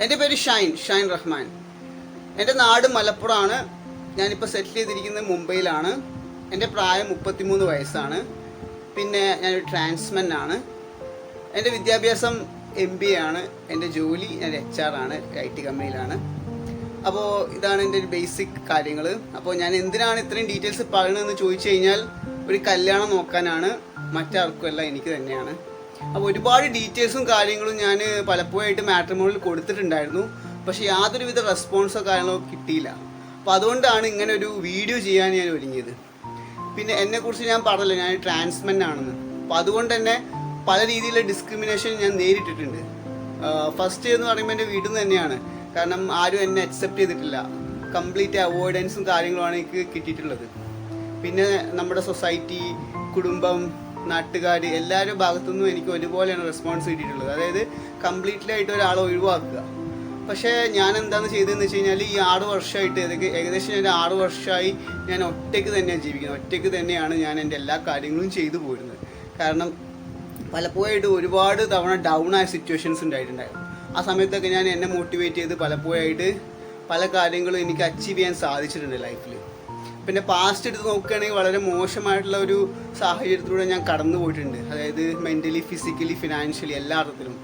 എന്റെ പേര് ഷൈൻ ഷൈൻ റഹ്മാൻ. എന്റെ നാട് മലപ്പുറമാണ്. ഞാനിപ്പോൾ സെറ്റിൽ ചെയ്തിരിക്കുന്നത് മുംബൈയിലാണ്. എന്റെ പ്രായം മുപ്പത്തിമൂന്ന് വയസ്സാണ്. പിന്നെ ഞാനൊരു ട്രാൻസ്മെൻ ആണ്. എന്റെ വിദ്യാഭ്യാസം എം ബി ആണ്. എന്റെ ജോലി ഞാൻ എച്ച് ആർ ആണ് ഐ ടി കമ്പനിയിലാണ്. അപ്പോൾ ഇതാണ് എന്റെ ഒരു ബേസിക് കാര്യങ്ങൾ അപ്പോൾ ഞാൻ എന്തിനാണ് ഇത്രയും ഡീറ്റെയിൽസ് പറയണതെന്ന് ചോദിച്ചു കഴിഞ്ഞാൽ ഒരു കല്യാണം നോക്കാനാണ്. മറ്റാർക്കുമല്ല എനിക്ക് തന്നെയാണ്. അപ്പോൾ ഒരുപാട് ഡീറ്റെയിൽസും കാര്യങ്ങളും ഞാൻ പലപ്പോഴായിട്ട് മാട്രിമോണിൽ കൊടുത്തിട്ടുണ്ടായിരുന്നു. പക്ഷേ യാതൊരുവിധ റെസ്പോൺസോ കാര്യങ്ങളോ കിട്ടിയില്ല. അപ്പോൾ അതുകൊണ്ടാണ് ഇങ്ങനെ ഒരു വീഡിയോ ചെയ്യാൻ ഞാൻ ഒരുങ്ങിയത്. പിന്നെ എന്നെക്കുറിച്ച് ഞാൻ പറഞ്ഞല്ലോ ഞാൻ ട്രാൻസ്മെൻ ആണെന്ന്. അപ്പോൾ അതുകൊണ്ട് തന്നെ പല രീതിയിലുള്ള ഡിസ്ക്രിമിനേഷൻ ഞാൻ നേരിട്ടിട്ടുണ്ട്. ഫസ്റ്റ് എന്ന് പറയുമ്പോൾ എന്റെ വീട്ടിൽ നിന്ന് തന്നെയാണ്. കാരണം ആരും എന്നെ അക്സെപ്റ്റ് ചെയ്തിട്ടില്ല. കംപ്ലീറ്റ് അവോയ്ഡൻസും കാര്യങ്ങളുമാണ് എനിക്ക് കിട്ടിയിട്ടുള്ളത്. പിന്നെ നമ്മുടെ സൊസൈറ്റി കുടുംബം നാട്ടുകാർ എല്ലാവരുടെ ഭാഗത്തുനിന്നും എനിക്ക് ഒരുപോലെയാണ് റെസ്പോൺസ് കിട്ടിയിട്ടുള്ളത്. അതായത് കംപ്ലീറ്റ്ലി ആയിട്ട് ഒരാളെ ഒഴിവാക്കുക. പക്ഷേ ഞാൻ എന്താണ് ചെയ്തതെന്ന് വെച്ച് കഴിഞ്ഞാൽ ഈ ആറ് വർഷമായിട്ട് ഏതൊക്കെ- ഏകദേശം ഞാൻ ആറ് വർഷമായി ഞാൻ ഒറ്റയ്ക്ക് തന്നെയാണ് ജീവിക്കുന്നത്. ഒറ്റയ്ക്ക് തന്നെയാണ് ഞാൻ എന്റെ എല്ലാ കാര്യങ്ങളും ചെയ്തു പോരുന്നത്. കാരണം പലപ്പോഴായിട്ട് ഒരുപാട് തവണ ഡൗൺ ആയ സിറ്റുവേഷൻസ് ഉണ്ടായിട്ടുണ്ടായിരുന്നു ആ സമയത്തൊക്കെ ഞാൻ എന്നെ മോട്ടിവേറ്റ് ചെയ്ത് പലപ്പോഴായിട്ട് പല കാര്യങ്ങളും എനിക്ക് അച്ചീവ് ചെയ്യാൻ സാധിച്ചിട്ടുണ്ട് ലൈഫിൽ പിന്നെ പാസ്റ്റ് എടുത്ത് നോക്കുകയാണെങ്കിൽ വളരെ മോശമായിട്ടുള്ള ഒരു സാഹചര്യത്തിലൂടെ ഞാൻ കടന്നു പോയിട്ടുണ്ട്. അതായത് മെന്റലി ഫിസിക്കലി ഫിനാൻഷ്യലി എല്ലാ അർത്ഥത്തിലും.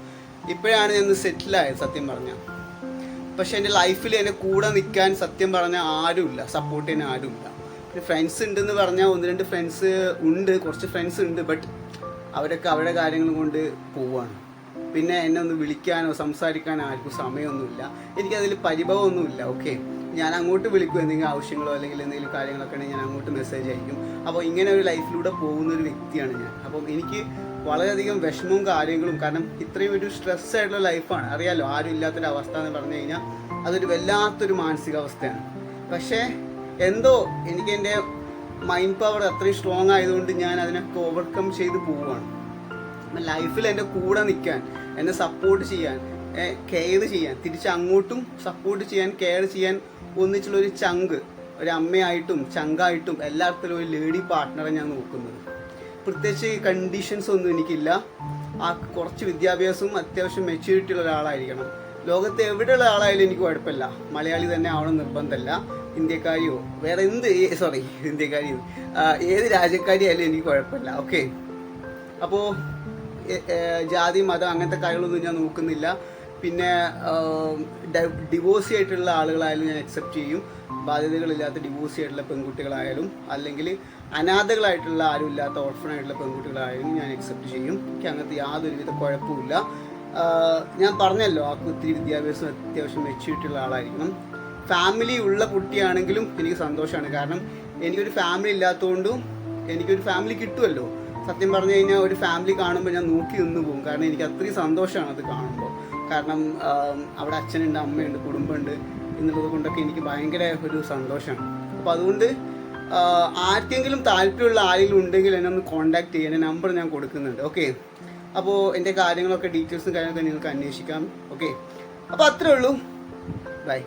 ഇപ്പോഴാണ് ഞാൻ സെറ്റിലായത് സത്യം പറഞ്ഞാൽ പക്ഷെ എന്റെ ലൈഫിൽ എന്നെ കൂടെ നിൽക്കാൻ സത്യം പറഞ്ഞാൽ ആരുമില്ല സപ്പോർട്ട് ചെയ്യാൻ ആരുമില്ല. പിന്നെ ഫ്രണ്ട്സ് ഉണ്ടെന്ന് പറഞ്ഞാൽ ഒന്ന് രണ്ട് ഫ്രണ്ട്സ് ഉണ്ട് കുറച്ച് ഫ്രണ്ട്സ് ഉണ്ട് ബട്ട് അവരൊക്കെ അവരുടെ കാര്യങ്ങൾ കൊണ്ട് പോവാണ്. പിന്നെ എന്നെ ഒന്ന് വിളിക്കാനോ സംസാരിക്കാനോ ആർക്കും സമയമൊന്നുമില്ല. എനിക്കതിൽ പരിഭവമൊന്നുമില്ല ഓക്കെ ഞാൻ അങ്ങോട്ട് വിളിക്കും എന്തെങ്കിലും ആവശ്യങ്ങളോ അല്ലെങ്കിൽ എന്തെങ്കിലും കാര്യങ്ങളൊക്കെ ഉണ്ടെങ്കിൽ ഞാൻ അങ്ങോട്ട് മെസ്സേജ് അയക്കും. അപ്പോൾ ഇങ്ങനെ ഒരു ലൈഫിലൂടെ പോകുന്ന ഒരു വ്യക്തിയാണ് ഞാൻ. അപ്പം എനിക്ക് വളരെയധികം വിഷമവും കാര്യങ്ങളും കാരണം ഇത്രയും ഒരു സ്ട്രെസ് ആയിട്ടുള്ള ലൈഫാണ് അറിയാലോ ആരും ഇല്ലാത്തൊരു അവസ്ഥ എന്ന് പറഞ്ഞു കഴിഞ്ഞാൽ അതൊരു വല്ലാത്തൊരു മാനസികാവസ്ഥയാണ്. പക്ഷേ എന്തോ എനിക്ക് എന്റെ മൈൻഡ് പവർ അത്രയും സ്ട്രോങ് ആയതുകൊണ്ട് ഞാൻ അതിനൊക്കെ ഓവർകം ചെയ്ത് പോവുകയാണ്. ലൈഫിൽ എന്റെ കൂടെ നിൽക്കാൻ എന്നെ സപ്പോർട്ട് ചെയ്യാൻ കെയർ ചെയ്യാൻ തിരിച്ച് അങ്ങോട്ടും സപ്പോർട്ട് ചെയ്യാൻ കെയർ ചെയ്യാൻ ഒന്നിച്ചുള്ള ഒരു ചങ്ക് ഒരു അമ്മയായിട്ടും ചങ്കായിട്ടും എല്ലാത്തിലും ഒരു ലേഡി പാർട്ട്ണറെ ഞാൻ നോക്കുന്നത്. പ്രത്യേകിച്ച് കണ്ടീഷൻസ് ഒന്നും എനിക്കില്ല. ആ കുറച്ച് വിദ്യാഭ്യാസവും അത്യാവശ്യം മെച്യൂരിറ്റി ഉള്ള ഒരാളായിരിക്കണം. ലോകത്ത് എവിടെയുള്ള ആളായാലും എനിക്ക് കുഴപ്പമില്ല. മലയാളി തന്നെ ആവണം നിർബന്ധമല്ല. ഇന്ത്യക്കാരിയോ വേറെ എന്ത് സോറി ഇന്ത്യക്കാരിയോ ആ, ഏത് രാജ്യക്കാരിയായാലും എനിക്ക് കുഴപ്പമില്ല. ഓക്കെ അപ്പോൾ ജാതി മതം അങ്ങനത്തെ കാര്യങ്ങളൊന്നും ഞാൻ നോക്കുന്നില്ല. പിന്നെ ഡിവോഴ്സി ആയിട്ടുള്ള ആളുകളായാലും ഞാൻ അക്സെപ്റ്റ് ചെയ്യും. ബാധ്യതകളില്ലാത്ത ഡിവോഴ്സി ആയിട്ടുള്ള പെൺകുട്ടികളായാലും അല്ലെങ്കിൽ അനാഥകളായിട്ടുള്ള ആരും ഇല്ലാത്ത ഓർഫണായിട്ടുള്ള പെൺകുട്ടികളായാലും ഞാൻ അക്സെപ്റ്റ് ചെയ്യും. എനിക്ക് അങ്ങനത്തെ യാതൊരുവിധ കുഴപ്പമില്ല ഞാൻ പറഞ്ഞല്ലോ ആ ഒത്തിരി വിദ്യാഭ്യാസം അത്യാവശ്യം മെച്ചിട്ടുള്ള ആളായിരിക്കണം. ഫാമിലി ഉള്ള കുട്ടിയാണെങ്കിലും എനിക്ക് സന്തോഷമാണ്. കാരണം എനിക്കൊരു ഫാമിലി ഇല്ലാത്തതുകൊണ്ടും എനിക്കൊരു ഫാമിലി കിട്ടുമല്ലോ. സത്യം പറഞ്ഞു കഴിഞ്ഞാൽ ഒരു ഫാമിലി കാണുമ്പോൾ ഞാൻ നോക്കി നിന്ന് പോകും. കാരണം എനിക്ക് അത്രയും സന്തോഷമാണ് അത് കാണുമ്പോൾ കാരണം അവിടെ അച്ഛനുണ്ട് അമ്മയുണ്ട് കുടുംബമുണ്ട് എന്നുള്ളത് കൊണ്ടൊക്കെ എനിക്ക് ഭയങ്കര ഒരു സന്തോഷമാണ്. അപ്പോൾ അതുകൊണ്ട് ആർക്കെങ്കിലും താല്പര്യമുള്ള ആരെങ്കിലും ഉണ്ടെങ്കിൽ എന്നെ ഒന്ന് കോൺടാക്ട് ചെയ്യാൻ നമ്പർ ഞാൻ കൊടുക്കുന്നുണ്ട്. ഓക്കെ അപ്പോൾ എന്റെ കാര്യങ്ങളൊക്കെ ഡീറ്റെയിൽസും കാര്യങ്ങളൊക്കെ നിങ്ങൾക്ക് അന്വേഷിക്കാം. ഓക്കെ അപ്പോൾ അത്രേ ഉള്ളൂ. ബൈ